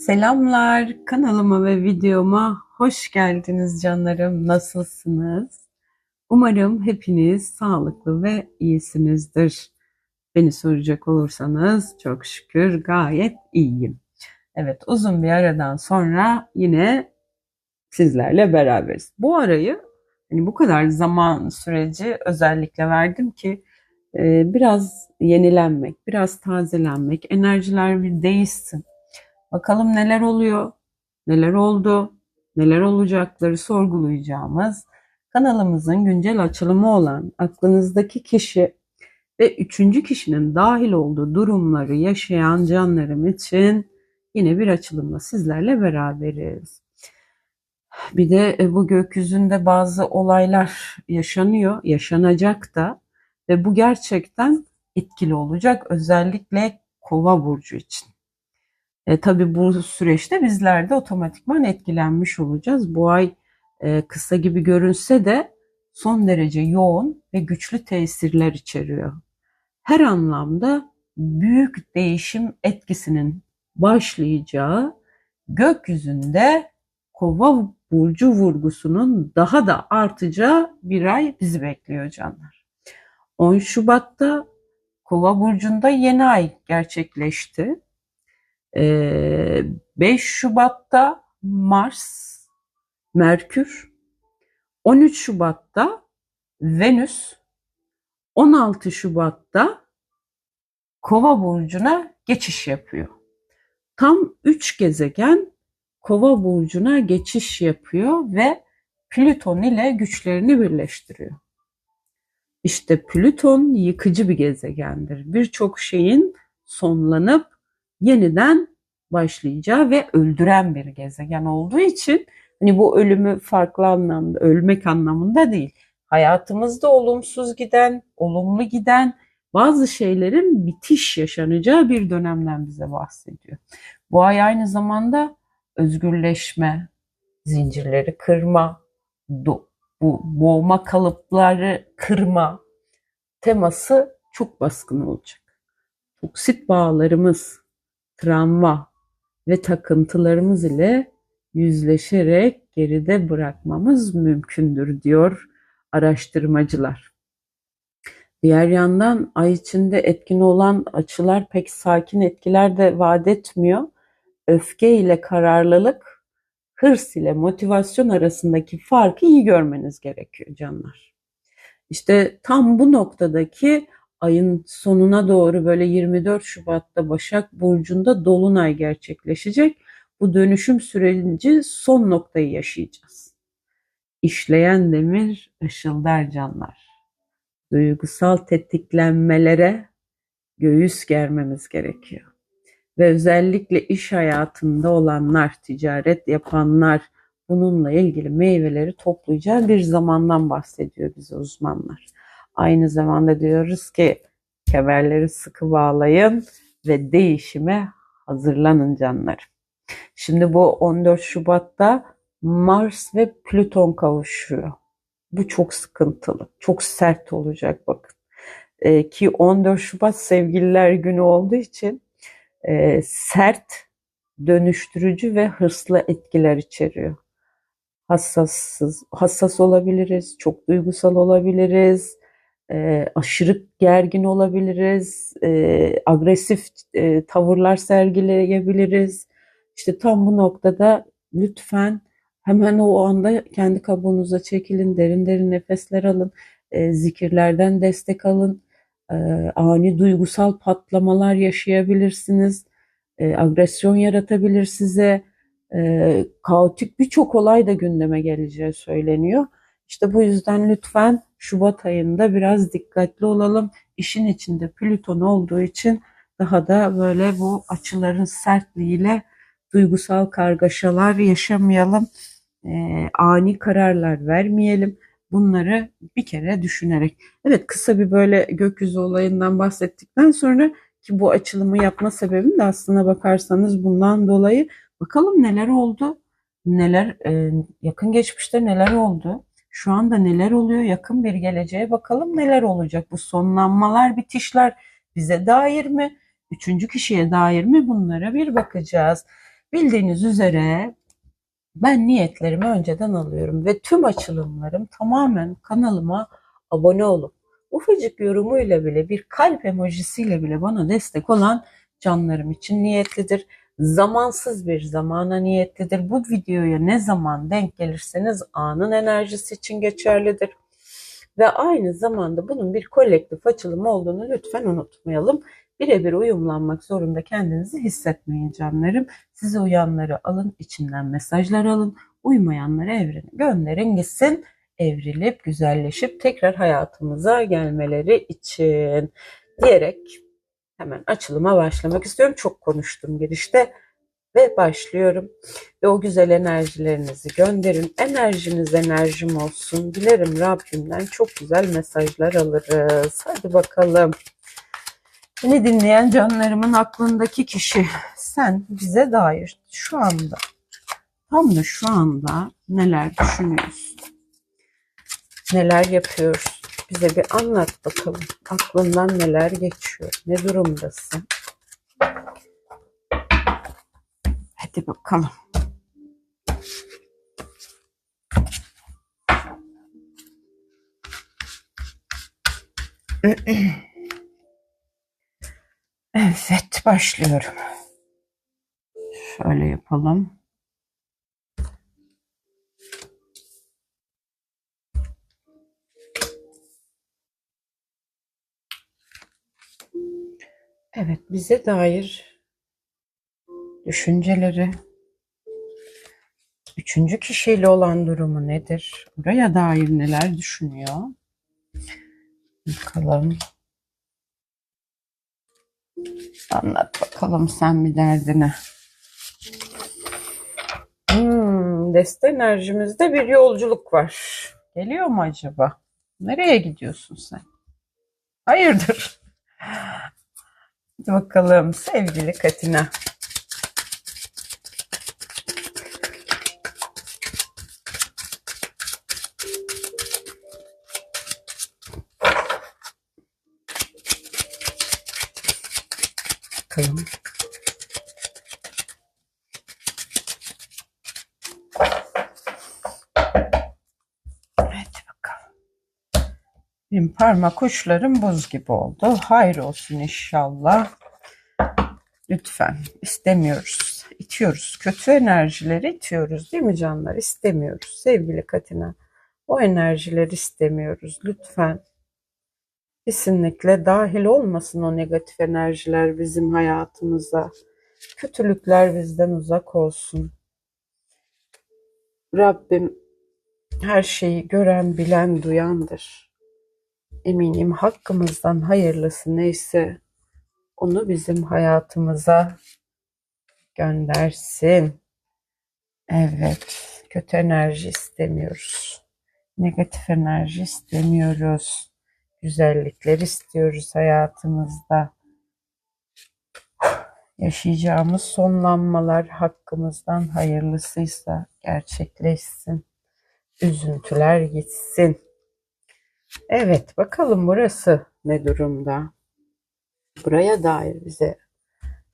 Selamlar kanalıma ve videoma hoş geldiniz canlarım. Nasılsınız? Umarım hepiniz sağlıklı ve iyisinizdir. Beni soracak olursanız çok şükür gayet iyiyim. Evet uzun bir aradan sonra yine sizlerle beraberiz. Bu arayı hani bu kadar zaman süreci özellikle verdim ki e, biraz yenilenmek, biraz tazelenmek, enerjiler bir değişsin. Bakalım neler oluyor, neler oldu, neler olacakları sorgulayacağımız kanalımızın güncel açılımı olan aklınızdaki kişi ve üçüncü kişinin dahil olduğu durumları yaşayan canlarım için yine bir açılımla sizlerle beraberiz. Bir de e, bu gökyüzünde bazı olaylar yaşanıyor, yaşanacak da ve bu gerçekten etkili olacak özellikle Kova burcu için. E, tabii bu süreçte bizler de otomatikman etkilenmiş olacağız. Bu ay e, kısa gibi görünse de son derece yoğun ve güçlü tesirler içeriyor. Her anlamda büyük değişim etkisinin başlayacağı gökyüzünde kova burcu vurgusunun daha da artacağı bir ay bizi bekliyor canlar. 10 Şubat'ta Kova burcunda yeni ay gerçekleşti. 5 Şubat'ta Mars, Merkür, 13 Şubat'ta Venüs, 16 Şubat'ta Kova burcuna geçiş yapıyor. Tam 3 gezegen Kova burcuna geçiş yapıyor ve Plüton ile güçlerini birleştiriyor. İşte Plüton yıkıcı bir gezegendir. Birçok şeyin sonlanıp yeniden başlayacağı ve öldüren bir gezegen olduğu için hani bu ölümü farklı anlamda, ölmek anlamında değil. Hayatımızda olumsuz giden, olumlu giden bazı şeylerin bitiş yaşanacağı bir dönemden bize bahsediyor. Bu ay aynı zamanda özgürleşme, zincirleri kırma, bu boğma kalıpları kırma teması çok baskın olacak. Toksit bağlarımız, travma ve takıntılarımız ile yüzleşerek geride bırakmamız mümkündür diyor araştırmacılar. Diğer yandan ay içinde etkin olan açılar pek sakin etkiler de vaat etmiyor. Öfke ile kararlılık, hırs ile motivasyon arasındaki farkı iyi görmeniz gerekiyor canlar. İşte tam bu noktadaki ayın sonuna doğru böyle 24 Şubat'ta Başak Burcu'nda Dolunay gerçekleşecek. Bu dönüşüm süreci son noktayı yaşayacağız. İşleyen demir ışıldar canlar. Duygusal tetiklenmelere göğüs germemiz gerekiyor. Ve özellikle iş hayatında olanlar, ticaret yapanlar bununla ilgili meyveleri toplayacağı bir zamandan bahsediyor bize uzmanlar. Aynı zamanda diyoruz ki kemerleri sıkı bağlayın ve değişime hazırlanın canlar. Şimdi bu 14 Şubat'ta Mars ve Plüton kavuşuyor. Bu çok sıkıntılı, çok sert olacak bakın. Ee, ki 14 Şubat sevgililer günü olduğu için e, sert, dönüştürücü ve hırslı etkiler içeriyor. Hassassız, hassas olabiliriz, çok duygusal olabiliriz, e, aşırı gergin olabiliriz, e, agresif e, tavırlar sergileyebiliriz. İşte tam bu noktada lütfen hemen o anda kendi kabuğunuza çekilin, derin derin nefesler alın, e, zikirlerden destek alın, e, ani duygusal patlamalar yaşayabilirsiniz, e, agresyon yaratabilir size, e, kaotik birçok olay da gündeme geleceği söyleniyor. İşte bu yüzden lütfen Şubat ayında biraz dikkatli olalım. İşin içinde Plüton olduğu için daha da böyle bu açıların sertliğiyle duygusal kargaşalar yaşamayalım. E, ani kararlar vermeyelim. Bunları bir kere düşünerek. Evet kısa bir böyle gökyüzü olayından bahsettikten sonra ki bu açılımı yapma sebebim de aslına bakarsanız bundan dolayı bakalım neler oldu. Neler e, yakın geçmişte neler oldu? Şu anda neler oluyor? Yakın bir geleceğe bakalım neler olacak? Bu sonlanmalar, bitişler bize dair mi? Üçüncü kişiye dair mi? Bunlara bir bakacağız. Bildiğiniz üzere ben niyetlerimi önceden alıyorum ve tüm açılımlarım tamamen kanalıma abone olup ufacık yorumuyla bile bir kalp emojisiyle bile bana destek olan canlarım için niyetlidir. Zamansız bir zamana niyetlidir. Bu videoya ne zaman denk gelirseniz anın enerjisi için geçerlidir. Ve aynı zamanda bunun bir kolektif açılım olduğunu lütfen unutmayalım. Birebir uyumlanmak zorunda kendinizi hissetmeyin canlarım. Size uyanları alın, içinden mesajlar alın. Uymayanları evrene gönderin gitsin. Evrilip, güzelleşip tekrar hayatımıza gelmeleri için diyerek hemen açılıma başlamak istiyorum. Çok konuştum girişte ve başlıyorum. Ve o güzel enerjilerinizi gönderin. Enerjiniz enerjim olsun. Dilerim Rabbimden çok güzel mesajlar alırız. Hadi bakalım. Beni dinleyen canlarımın aklındaki kişi sen bize dair şu anda tam da şu anda neler düşünüyorsun? Neler yapıyoruz? Bize bir anlat bakalım. Aklından neler geçiyor? Ne durumdasın? Hadi bakalım. Evet, başlıyorum. Şöyle yapalım. Evet, bize dair düşünceleri, üçüncü kişiyle olan durumu nedir? Buraya dair neler düşünüyor? Bakalım. Anlat bakalım sen bir derdini. Hmm, deste enerjimizde bir yolculuk var. Geliyor mu acaba? Nereye gidiyorsun sen? Hayırdır? Bakalım sevgili Katina. Parmak uçlarım buz gibi oldu. Hayır olsun inşallah. Lütfen istemiyoruz. İtiyoruz. Kötü enerjileri itiyoruz değil mi canlar? İstemiyoruz sevgili Katina. O enerjileri istemiyoruz. Lütfen. Kesinlikle dahil olmasın o negatif enerjiler bizim hayatımıza. Kötülükler bizden uzak olsun. Rabbim her şeyi gören, bilen, duyandır. Eminim hakkımızdan hayırlısı neyse onu bizim hayatımıza göndersin. Evet, kötü enerji istemiyoruz. Negatif enerji istemiyoruz. Güzellikler istiyoruz hayatımızda. Yaşayacağımız sonlanmalar hakkımızdan hayırlısıysa gerçekleşsin. Üzüntüler gitsin. Evet, bakalım burası ne durumda? Buraya dair bize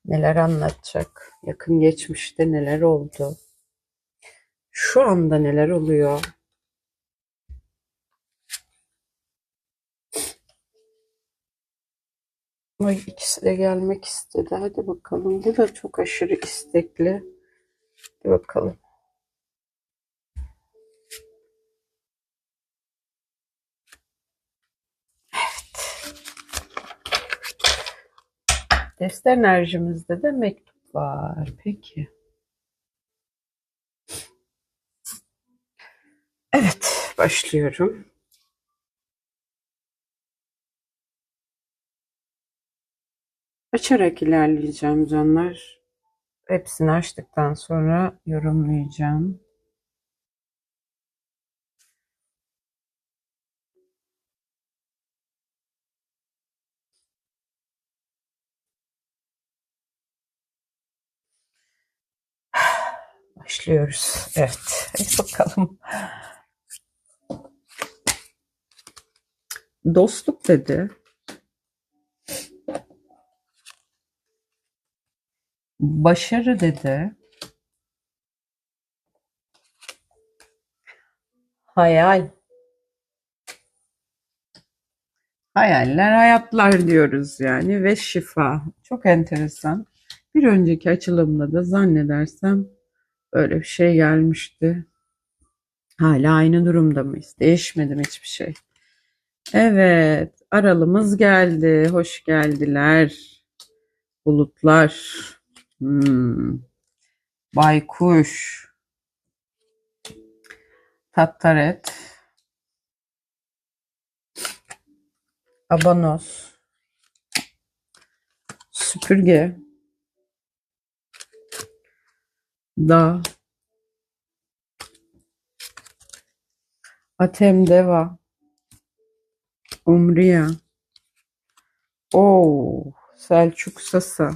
neler anlatacak? Yakın geçmişte neler oldu? Şu anda neler oluyor? Ay ikisi de gelmek istedi. Hadi bakalım. Bu da çok aşırı istekli. Hadi bakalım. Deste enerjimizde de mektup var. Peki. Evet, başlıyorum. Açarak ilerleyeceğim canlar. Hepsini açtıktan sonra yorumlayacağım. başlıyoruz. Evet. Hadi bakalım. Dostluk dedi. Başarı dedi. Hayal. Hayaller, hayatlar diyoruz yani ve şifa. Çok enteresan. Bir önceki açılımda da zannedersem böyle bir şey gelmişti. Hala aynı durumda mıyız? Değişmedi mi hiçbir şey? Evet, aralımız geldi. Hoş geldiler. Bulutlar. Hmm. Baykuş. Tattaret. Abanos. Süpürge. Dağ. Atem Deva. Umriya. Oo, Selçuk Sasa.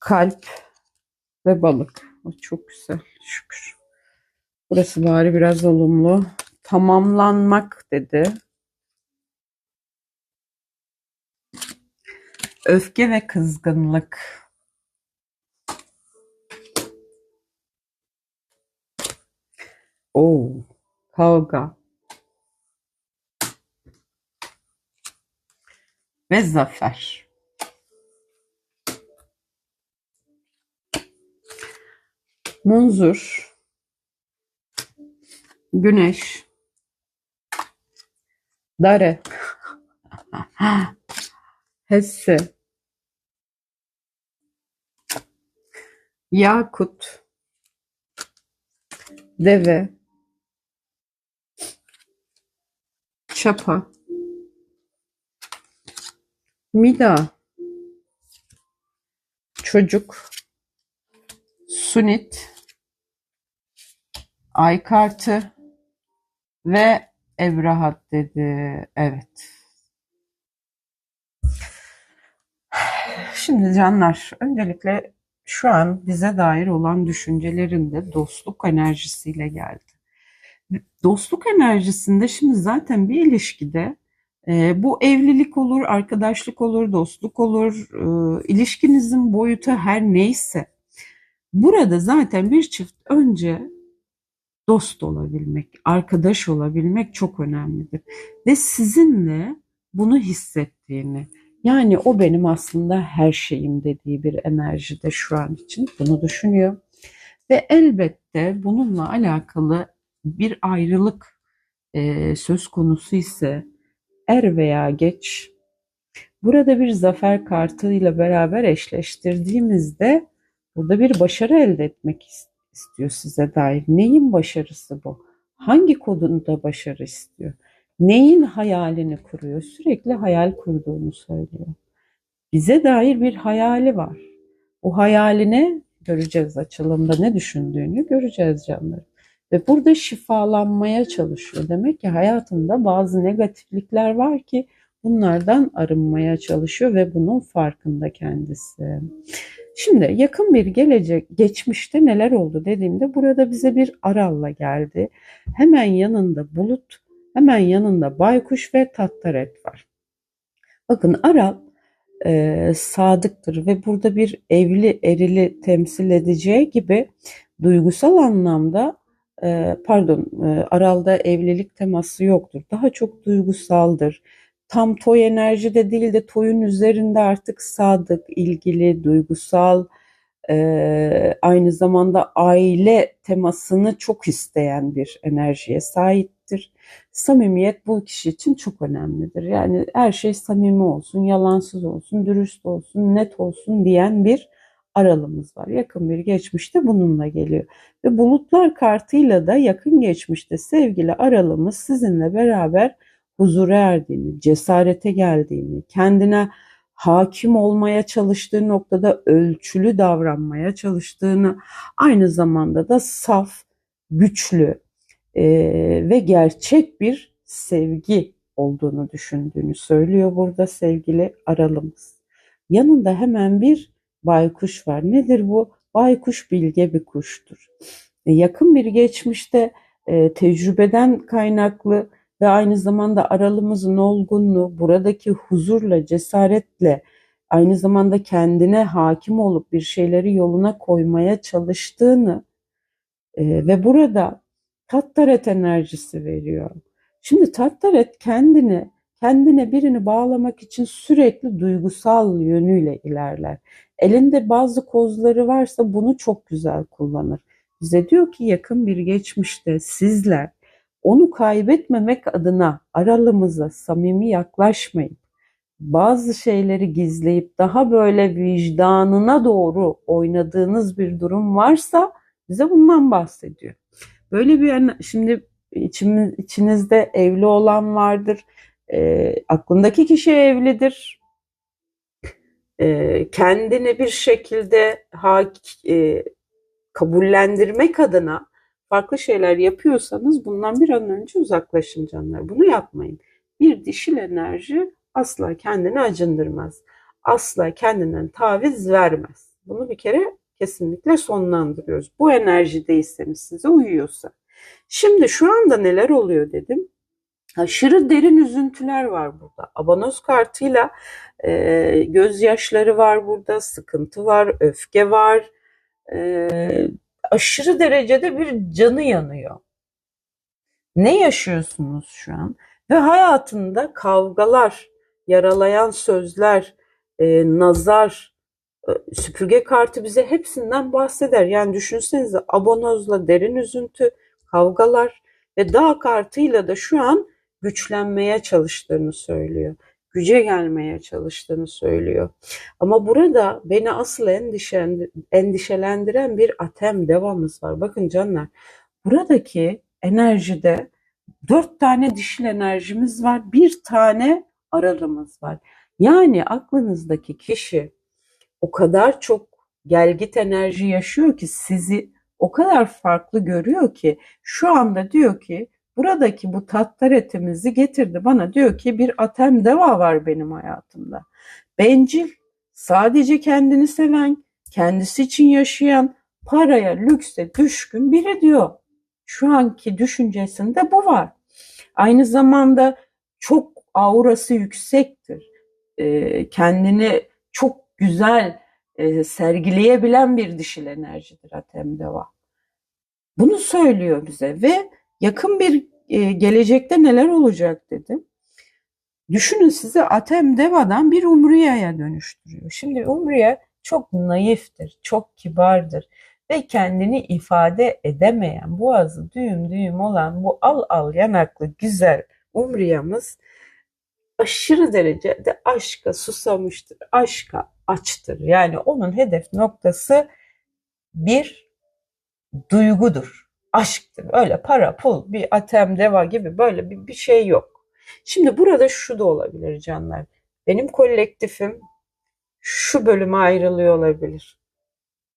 Kalp ve balık. O çok güzel. Şükür. Burası bari biraz olumlu. Tamamlanmak dedi. Öfke ve kızgınlık. Oo, kavga. Ve zafer. Munzur, güneş, dare, hesse, yakut, deve, çapa, mida, çocuk, sunit, ay kartı ve evrahat dedi. Evet. Şimdi canlar, öncelikle şu an bize dair olan düşüncelerinde dostluk enerjisiyle geldi. Dostluk enerjisinde şimdi zaten bir ilişkide e, bu evlilik olur, arkadaşlık olur, dostluk olur, e, ilişkinizin boyutu her neyse burada zaten bir çift önce dost olabilmek, arkadaş olabilmek çok önemlidir. Ve sizinle bunu hissettiğini, yani o benim aslında her şeyim dediği bir enerjide şu an için bunu düşünüyor. Ve elbette bununla alakalı bir ayrılık e, söz konusu ise er veya geç burada bir zafer kartıyla beraber eşleştirdiğimizde burada bir başarı elde etmek istiyor size dair. Neyin başarısı bu? Hangi kodunda başarı istiyor? Neyin hayalini kuruyor? Sürekli hayal kurduğunu söylüyor. Bize dair bir hayali var. O hayaline göreceğiz açılımda ne düşündüğünü göreceğiz canlarım. Ve burada şifalanmaya çalışıyor. Demek ki hayatında bazı negatiflikler var ki bunlardan arınmaya çalışıyor ve bunun farkında kendisi. Şimdi yakın bir gelecek, geçmişte neler oldu dediğimde burada bize bir aralla geldi. Hemen yanında bulut, hemen yanında baykuş ve tattaret var. Bakın aral e, sadıktır ve burada bir evli erili temsil edeceği gibi duygusal anlamda pardon e, aralda evlilik teması yoktur. Daha çok duygusaldır. Tam toy enerji de değil de toyun üzerinde artık sadık, ilgili, duygusal, e, aynı zamanda aile temasını çok isteyen bir enerjiye sahiptir. Samimiyet bu kişi için çok önemlidir. Yani her şey samimi olsun, yalansız olsun, dürüst olsun, net olsun diyen bir aralımız var. Yakın bir geçmişte bununla geliyor. Ve bulutlar kartıyla da yakın geçmişte sevgili aralımız sizinle beraber huzura erdiğini, cesarete geldiğini, kendine hakim olmaya çalıştığı noktada ölçülü davranmaya çalıştığını, aynı zamanda da saf, güçlü e, ve gerçek bir sevgi olduğunu düşündüğünü söylüyor burada sevgili aralımız. Yanında hemen bir baykuş var. Nedir bu? Baykuş bilge bir kuştur. E, yakın bir geçmişte e, tecrübeden kaynaklı ve aynı zamanda aralımızın olgunluğu buradaki huzurla, cesaretle aynı zamanda kendine hakim olup bir şeyleri yoluna koymaya çalıştığını e, ve burada Tattaret enerjisi veriyor. Şimdi Tattaret kendini kendine birini bağlamak için sürekli duygusal yönüyle ilerler. Elinde bazı kozları varsa bunu çok güzel kullanır. Bize diyor ki yakın bir geçmişte sizler onu kaybetmemek adına aralımıza samimi yaklaşmayıp bazı şeyleri gizleyip daha böyle vicdanına doğru oynadığınız bir durum varsa bize bundan bahsediyor. Böyle bir şimdi içimiz, içinizde evli olan vardır. E, aklındaki kişi evlidir. E, kendini bir şekilde ha, e, kabullendirmek adına farklı şeyler yapıyorsanız bundan bir an önce uzaklaşın canlar. Bunu yapmayın. Bir dişil enerji asla kendini acındırmaz. Asla kendinden taviz vermez. Bunu bir kere kesinlikle sonlandırıyoruz. Bu enerjideyseniz size uyuyorsa. Şimdi şu anda neler oluyor dedim. Aşırı derin üzüntüler var burada. Abonos kartıyla e, gözyaşları var burada, sıkıntı var, öfke var. E, aşırı derecede bir canı yanıyor. Ne yaşıyorsunuz şu an? Ve hayatında kavgalar, yaralayan sözler, e, nazar, e, süpürge kartı bize hepsinden bahseder. Yani düşünsenize abonozla derin üzüntü, kavgalar ve dağ kartıyla da şu an güçlenmeye çalıştığını söylüyor. Güce gelmeye çalıştığını söylüyor. Ama burada beni asıl endişelendiren bir atem devamız var. Bakın canlar buradaki enerjide dört tane dişil enerjimiz var. Bir tane aralımız var. Yani aklınızdaki kişi o kadar çok gelgit enerji yaşıyor ki sizi o kadar farklı görüyor ki şu anda diyor ki buradaki bu tatlar etimizi getirdi bana diyor ki bir atem deva var benim hayatımda. Bencil, sadece kendini seven, kendisi için yaşayan, paraya, lükse düşkün biri diyor. Şu anki düşüncesinde bu var. Aynı zamanda çok aurası yüksektir. Ee, kendini çok güzel e, sergileyebilen bir dişil enerjidir Atem Deva. Bunu söylüyor bize ve yakın bir e, gelecekte neler olacak dedim. Düşünün sizi Atem Deva'dan bir Umriya'ya dönüştürüyor. Şimdi Umriye çok naiftir, çok kibardır ve kendini ifade edemeyen, boğazı düğüm düğüm olan bu al al yanaklı güzel Umriya'mız aşırı derecede aşka susamıştır, aşka açtır. Yani onun hedef noktası bir duygudur, aşktır. Öyle para, pul, bir atem, deva gibi böyle bir, bir şey yok. Şimdi burada şu da olabilir canlar. Benim kolektifim şu bölüme ayrılıyor olabilir.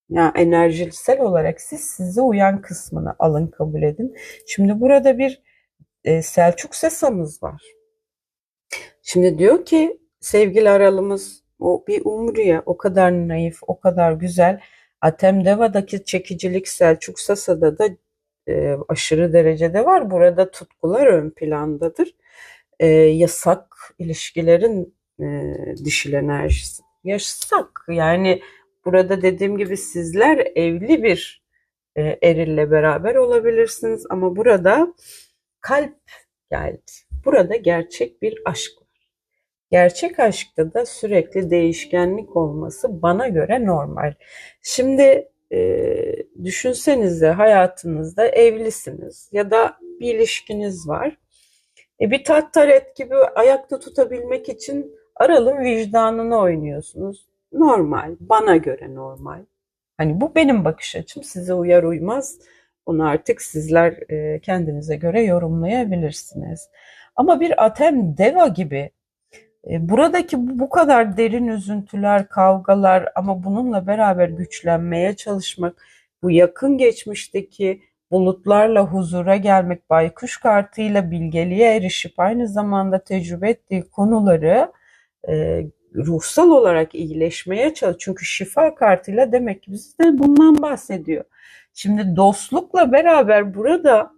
Ya enerjisel olarak siz size uyan kısmını alın kabul edin. Şimdi burada bir e, Selçuk Sesamız var. Şimdi diyor ki sevgili aralımız o bir umriye o kadar naif, o kadar güzel. Atem Deva'daki çekicilik Selçuk Sasa'da da e, aşırı derecede var. Burada tutkular ön plandadır. E, yasak ilişkilerin e, dişil enerjisi. Yasak yani burada dediğim gibi sizler evli bir e, erille beraber olabilirsiniz ama burada kalp geldi. Burada gerçek bir aşk Gerçek aşkta da sürekli değişkenlik olması bana göre normal. Şimdi e, düşünsenize hayatınızda evlisiniz ya da bir ilişkiniz var. E, bir tattaret gibi ayakta tutabilmek için aralım vicdanını oynuyorsunuz. Normal, bana göre normal. Hani bu benim bakış açım, size uyar uymaz. Onu artık sizler e, kendinize göre yorumlayabilirsiniz. Ama bir atem deva gibi buradaki bu kadar derin üzüntüler, kavgalar ama bununla beraber güçlenmeye çalışmak, bu yakın geçmişteki bulutlarla huzura gelmek, baykuş kartıyla bilgeliğe erişip aynı zamanda tecrübe ettiği konuları e, ruhsal olarak iyileşmeye çalış. Çünkü şifa kartıyla demek ki bize bundan bahsediyor. Şimdi dostlukla beraber burada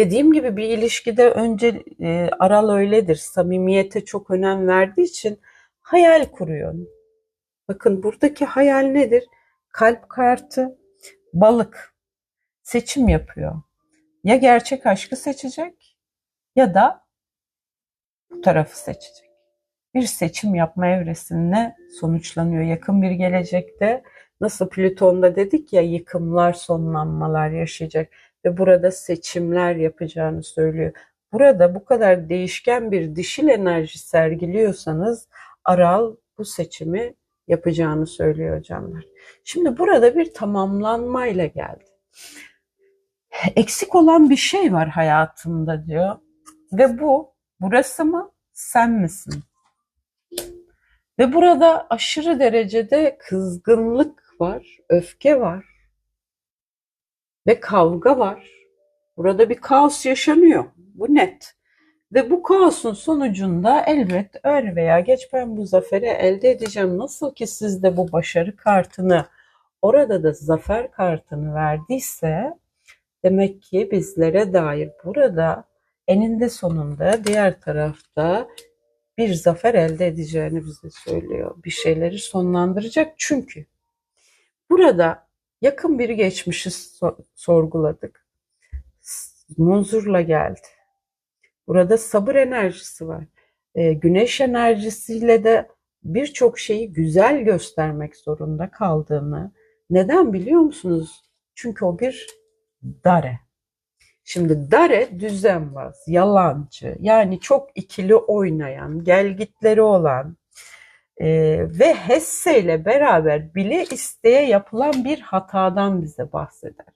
Dediğim gibi bir ilişkide önce e, Aral öyledir. Samimiyete çok önem verdiği için hayal kuruyor. Bakın buradaki hayal nedir? Kalp kartı, balık seçim yapıyor. ya gerçek aşkı seçecek ya da bu tarafı seçecek. Bir seçim yapma evresinde sonuçlanıyor yakın bir gelecekte. Nasıl Plüton'da dedik ya yıkımlar, sonlanmalar yaşayacak ve burada seçimler yapacağını söylüyor. Burada bu kadar değişken bir dişil enerji sergiliyorsanız Aral bu seçimi yapacağını söylüyor canlar. Şimdi burada bir tamamlanmayla geldi. Eksik olan bir şey var hayatımda diyor. Ve bu burası mı sen misin? Ve burada aşırı derecede kızgınlık var, öfke var ve kavga var. Burada bir kaos yaşanıyor. Bu net. Ve bu kaosun sonucunda elbet er veya geç ben bu zaferi elde edeceğim. Nasıl ki sizde bu başarı kartını orada da zafer kartını verdiyse demek ki bizlere dair burada eninde sonunda diğer tarafta bir zafer elde edeceğini bize söylüyor. Bir şeyleri sonlandıracak çünkü burada yakın bir geçmişi so- sorguladık. Munzurla geldi. Burada sabır enerjisi var. Ee, güneş enerjisiyle de birçok şeyi güzel göstermek zorunda kaldığını. Neden biliyor musunuz? Çünkü o bir dare. Şimdi dare düzenbaz, yalancı, yani çok ikili oynayan, gelgitleri olan e, ve hesseyle beraber bile isteye yapılan bir hatadan bize bahseder.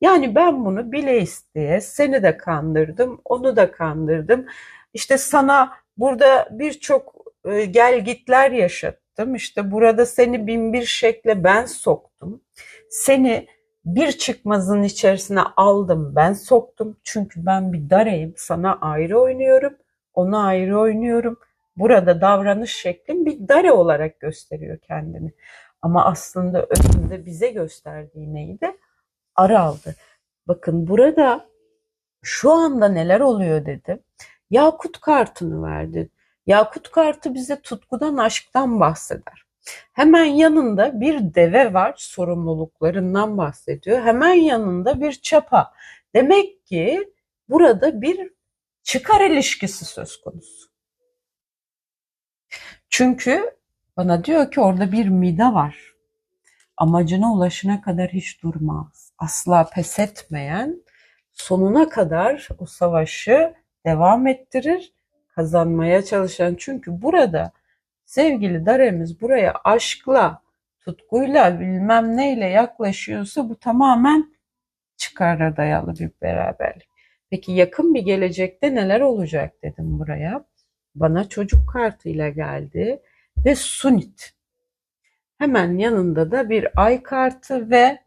Yani ben bunu bile isteye seni de kandırdım, onu da kandırdım. İşte sana burada birçok e, gelgitler yaşattım. İşte burada seni bin bir şekle ben soktum. Seni bir çıkmazın içerisine aldım, ben soktum. Çünkü ben bir dareyim, sana ayrı oynuyorum, ona ayrı oynuyorum. Burada davranış şeklim bir dare olarak gösteriyor kendini. Ama aslında özünde bize gösterdiği neydi? Araldı. Bakın burada şu anda neler oluyor dedi. Yakut kartını verdi. Yakut kartı bize tutkudan, aşktan bahseder. Hemen yanında bir deve var, sorumluluklarından bahsediyor. Hemen yanında bir çapa. Demek ki burada bir çıkar ilişkisi söz konusu. Çünkü bana diyor ki orada bir mida var. Amacına ulaşana kadar hiç durmaz. Asla pes etmeyen, sonuna kadar o savaşı devam ettirir, kazanmaya çalışan. Çünkü burada sevgili Daremiz buraya aşkla, tutkuyla, bilmem neyle yaklaşıyorsa bu tamamen çıkara dayalı bir beraberlik. Peki yakın bir gelecekte neler olacak dedim buraya. Bana çocuk kartıyla geldi ve Sunit. Hemen yanında da bir ay kartı ve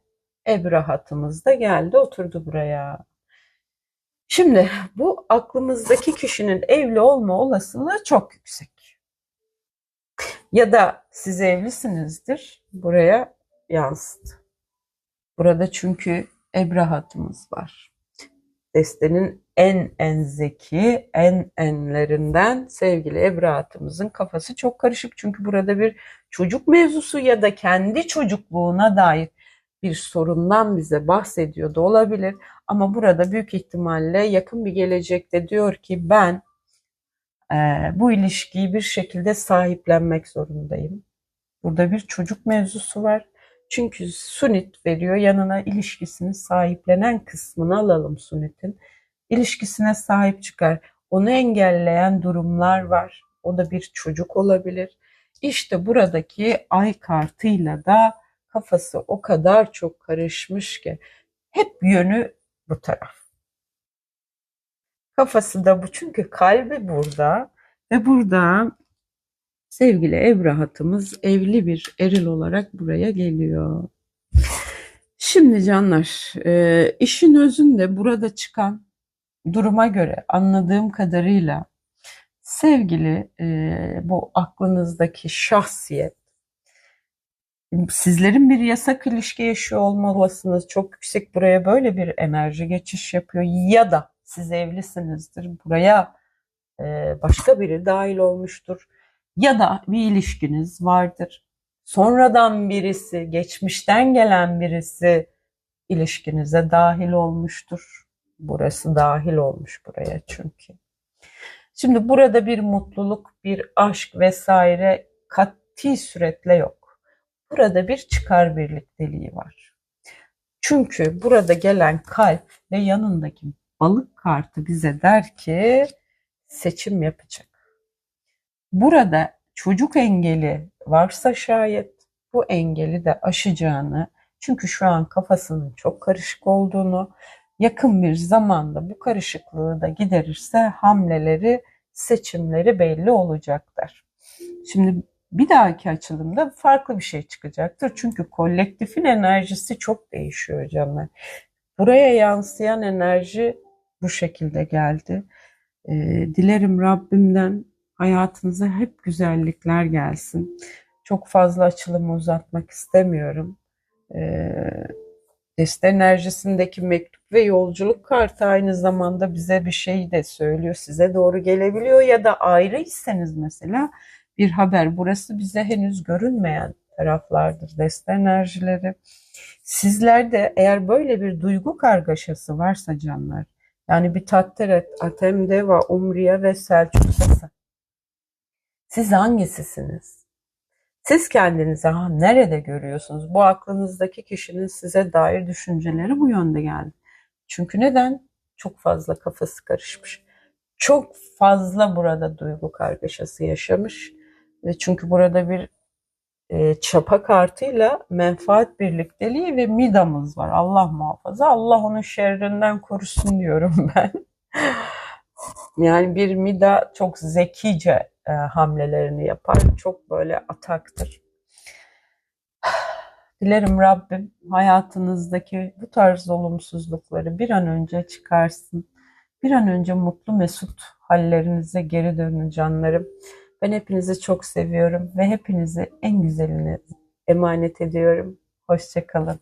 Ebrahat'ımız da geldi oturdu buraya. Şimdi bu aklımızdaki kişinin evli olma olasılığı çok yüksek. Ya da siz evlisinizdir buraya yansıdı. Burada çünkü Ebrahat'ımız var. Destenin en en zeki, en enlerinden sevgili Ebrahat'ımızın kafası çok karışık. Çünkü burada bir çocuk mevzusu ya da kendi çocukluğuna dair bir sorundan bize bahsediyor da olabilir. Ama burada büyük ihtimalle yakın bir gelecekte diyor ki ben e, bu ilişkiyi bir şekilde sahiplenmek zorundayım. Burada bir çocuk mevzusu var. Çünkü Sunit veriyor yanına ilişkisini sahiplenen kısmını alalım Sunit'in. İlişkisine sahip çıkar. Onu engelleyen durumlar var. O da bir çocuk olabilir. İşte buradaki ay kartıyla da kafası o kadar çok karışmış ki hep yönü bu taraf. Kafası da bu çünkü kalbi burada ve burada sevgili Ebrahat'ımız evli bir eril olarak buraya geliyor. Şimdi canlar e, işin özünde burada çıkan duruma göre anladığım kadarıyla sevgili e, bu aklınızdaki şahsiyet sizlerin bir yasak ilişki yaşıyor olma olasılığınız çok yüksek. Buraya böyle bir enerji geçiş yapıyor. Ya da siz evlisinizdir. Buraya e, başka biri dahil olmuştur. Ya da bir ilişkiniz vardır. Sonradan birisi, geçmişten gelen birisi ilişkinize dahil olmuştur. Burası dahil olmuş buraya çünkü. Şimdi burada bir mutluluk, bir aşk vesaire kati suretle yok. Burada bir çıkar birlikteliği var. Çünkü burada gelen kalp ve yanındaki balık kartı bize der ki seçim yapacak. Burada çocuk engeli varsa şayet bu engeli de aşacağını çünkü şu an kafasının çok karışık olduğunu yakın bir zamanda bu karışıklığı da giderirse hamleleri seçimleri belli olacaktır. Şimdi bir dahaki açılımda farklı bir şey çıkacaktır. Çünkü kolektifin enerjisi çok değişiyor canlar. Buraya yansıyan enerji bu şekilde geldi. Ee, dilerim Rabbimden hayatınıza hep güzellikler gelsin. Çok fazla açılımı uzatmak istemiyorum. Ee, Deste enerjisindeki mektup ve yolculuk kartı aynı zamanda bize bir şey de söylüyor. Size doğru gelebiliyor ya da ayrıysanız mesela bir haber. Burası bize henüz görünmeyen taraflardır deste enerjileri. Sizlerde eğer böyle bir duygu kargaşası varsa canlar, yani bir Tatteret, Atem Deva, Umriye ve Selçuk'ta siz hangisisiniz? Siz kendinizi ha, nerede görüyorsunuz? Bu aklınızdaki kişinin size dair düşünceleri bu yönde geldi. Çünkü neden? Çok fazla kafası karışmış. Çok fazla burada duygu kargaşası yaşamış. Ve çünkü burada bir e, çapa kartıyla menfaat birlikteliği ve midamız var. Allah muhafaza. Allah onun şerrinden korusun diyorum ben. Yani bir mida çok zekice e, hamlelerini yapar. Çok böyle ataktır. Dilerim Rabbim hayatınızdaki bu tarz olumsuzlukları bir an önce çıkarsın. Bir an önce mutlu mesut hallerinize geri dönün canlarım. Ben hepinizi çok seviyorum ve hepinizi en güzeline emanet ediyorum. Hoşçakalın.